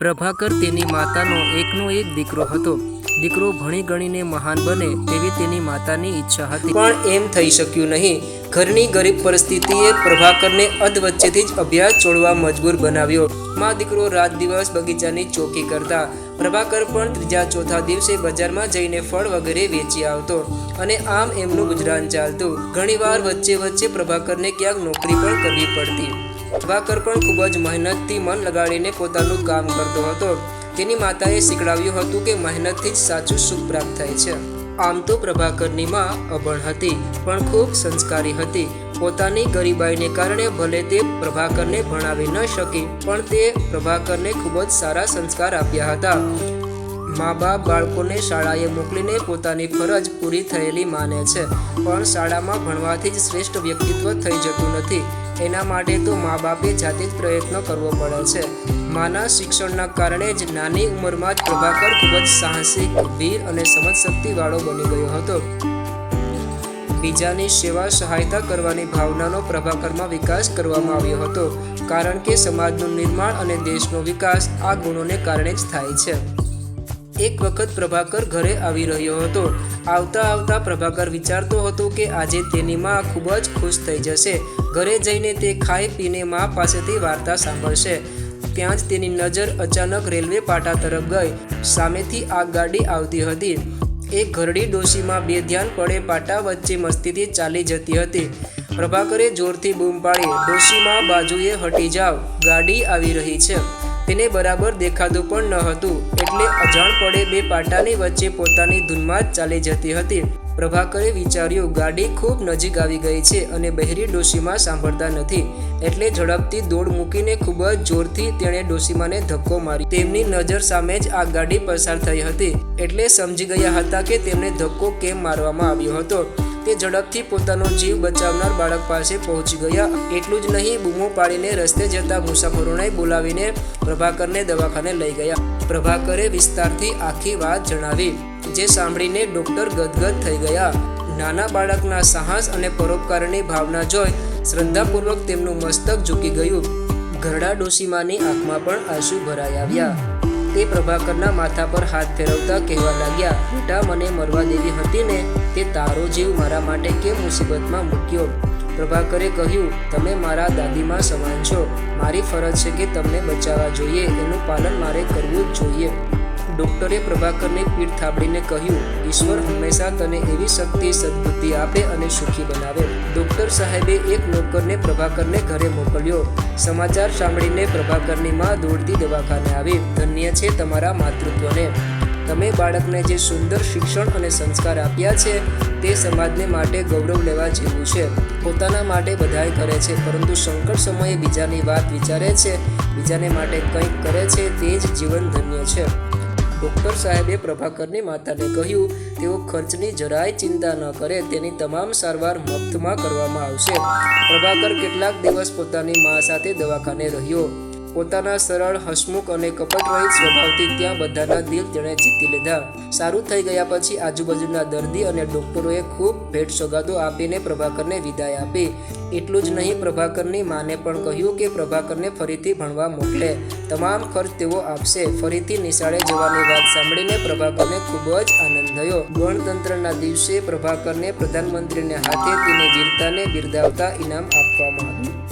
પ્રભાકર તેની માતાનો એકનો એક દીકરો હતો. દીકરો ભણી ગણીને મહાન બને તેવી તેની માતાની ઈચ્છા હતી. પણ એમ થઈ શક્યું નહીં. ઘરની ગરીબ પરિસ્થિતિએ પ્રભાકરને અધ વચ્ચેથી જ અભ્યાસ છોડવા મજબૂર બનાવ્યો. માં દીકરો રાત દિવસ બગીચાની ચોકી કરતા. પ્રભાકર પણ ત્રીજા ચોથા દિવસે બજારમાં જઈને ફળ વગેરે વેચી આવતો અને આમ એમનું ગુજરાન ચાલતું. ઘણીવાર વચ્ચે વચ્ચે પ્રભાકરને ક્યાંક નોકરી પણ કરવી પડતી. પ્રભાકર પણ ખૂબ જ મહેનતથી મન લગાડીને પોતાનું કામ કરતો હતો. તેની માતાએ શીખડાવ્યું હતું કે મહેનતથી જ સાચું સુખ પ્રાપ્ત થાય છે. આમ તો પ્રભાકરની માં અભણ હતી, પણ ખૂબ સંસ્કારી હતી. પોતાની ગરીબાઈને કારણે ભલે તે પ્રભાકરને ભણાવી ન શકી, પણ તે પ્રભાકરને ખૂબ જ સારા સંસ્કાર આપ્યા હતા. મા બાપ બાળકોને શાળાએ મોકલીને પોતાની ફરજ પૂરી થયેલી માને છે. પણ શાળામાં ભણવાથી જ શ્રેષ્ઠ વ્યક્તિત્વ થઈ જતું નથી. એના માટે તો મા બાપે જાતે જ પ્રયત્ન કરવો પડે છે. માના શિક્ષણના કારણે જ નાની ઉંમરમાં જ પ્રભાકર ખૂબ જ સાહસિક, વીર અને સમજશક્તિવાળો બની ગયો હતો. બીજાની સેવા સહાયતા કરવાની ભાવનાનો પ્રભાકરમાં વિકાસ કરવામાં આવ્યો હતો. કારણ કે સમાજનું નિર્માણ અને દેશનો વિકાસ આ ગુણોને કારણે જ થાય છે. એક વખત પ્રભાકર ઘરે આવી રહ્યો હતો. આવતા આવતા પ્રભાકર વિચારતો હતો કે આજે તેની માં ખૂબ જ ખુશ થઈ જશે. ઘરે જઈને તે ખાઈ પીને માં પાસેથી વાર્તા સાંભળશે. ત્યાં જ તેની નજર અચાનક રેલવે પાટા તરફ ગઈ. સામેથી આગગાડી આવતી હતી. એક ઘરડી ડોશીમાં બે ધ્યાન પડે પાટા વચ્ચે મસ્તીથી ચાલી જતી હતી. પ્રભાકરે જોરથી બૂમ પાડી, ડોશીમાં બાજુએ હટી જાવ. ગાડી આવી રહી છે. તેને બરાબર દેખાતું પણ ન હતું. એટલે અજાણ પડે બે પાટાની વચ્ચે પોતાની ધૂનમાં જ ચાલી જતી હતી. પ્રભાકરે વિચાર્યું, ગાડી ખૂબ નજીક આવી ગઈ છે અને બહેરી ડોશીમાં સાંભળતા નથી. એટલે ઝડપથી દોડ મૂકીને ખૂબ જ જોરથી તેણે ડોશીમાને ધક્કો મારી તેમની નજર સામે જ આ ગાડી પસાર થઈ હતી. એટલે સમજી ગયા હતા કે તેમને ધક્કો કેમ મારવામાં આવ્યો હતો. તે ઝડપથી પોતાનો જીવ બચાવનાર બાળક પાસે પહોંચી ગયા. એટલું જ નહીં, બૂમો પાડીને રસ્તે જતા મુસાફરોને બોલાવીને પ્રભાકરને દવાખાને લઈ ગયા. પ્રભાકરે વિસ્તારથી આખી વાત જણાવી, જે સાંભળીને ડોક્ટર ગદગદ થઈ ગયા. નાના બાળકના સાહસ અને પરોપકારની ભાવના જોઈ શ્રદ્ધાપૂર્વક તેમનું મસ્તક ઝૂકી ગયું. ઘરડા ડોશીમાની આંખમાં પણ આંસુ ભરાઈ આવ્યા. તે પ્રભાકરના માથા પર હાથ ફેરવતા કહેવા લાગ્યા, બેટા, મને મરવા દેવી હતી ને? તે તારો જીવ મારા માટે કેમ મુસીબતમાં મૂક્યો? પ્રભાકરે કહ્યું, તમે મારા દાદીમાં સમાન છો. મારી ફરજ છે કે તમને બચાવવા જોઈએ. એનું પાલન મારે કરવું જ જોઈએ. ડોક્ટરે પ્રભાકરની પીઠ થાબડીને કહ્યું, ઈશ્વર હંમેશા તને એવી શક્તિ, સદબુદ્ધિ આપે અને સુખી બનાવે. ડૉક્ટર સાહેબે એક નોકરને પ્રભાકરને ઘરે મોકલ્યો. સમાચાર સાંભળીને પ્રભાકરની માં દોડતી દવાખાને આવી. ધન્ય છે તમારા માતૃત્વને. તમે બાળકને જે સુંદર શિક્ષણ અને સંસ્કાર આપ્યા છે, તે સમાજને માટે ગૌરવ લેવા જેવું છે. પોતાના માટે બધાય કરે છે, પરંતુ સંકટ સમયે બીજાની વાત વિચારે છે, બીજાને માટે કંઈક કરે છે, તે જ જીવન ધન્ય છે. ડૉક્ટર સાહેબે પ્રભાકરની માતાને કહ્યું, તેઓ ખર્ચની જરાય ચિંતા ન કરે, તેની તમામ સારવાર મફતમાં કરવામાં આવશે. પ્રભાકર કેટલાક દિવસ પોતાની મા સાથે દવાખાને રહ્યો. પોતાના સરળ, હસમુખ અને કપટરહિત સ્વભાવથી ત્યાં બધાના દિલ તેણે જીતી લીધા. સારું થઈ ગયા પછી આજુબાજુના દર્દી અને ડોક્ટરોએ ખૂબ ભેટ સોગાદો આપીને પ્રભાકરને વિદાય આપી. એટલું જ નહીં, પ્રભાકરની માને પણ કહ્યું કે પ્રભાકરને ફરીથી ભણવા મોકલે. તમામ ખર્ચ તેઓ આપશે. ફરીથી નિશાળે જવાની વાત સાંભળીને પ્રભાકરને ખૂબ જ આનંદ થયો. ગણતંત્રના દિવસે પ્રભાકરને પ્રધાનમંત્રીને હાથે તેની વીરતાને બિરદાવતા ઇનામ આપવામાં આવ્યું.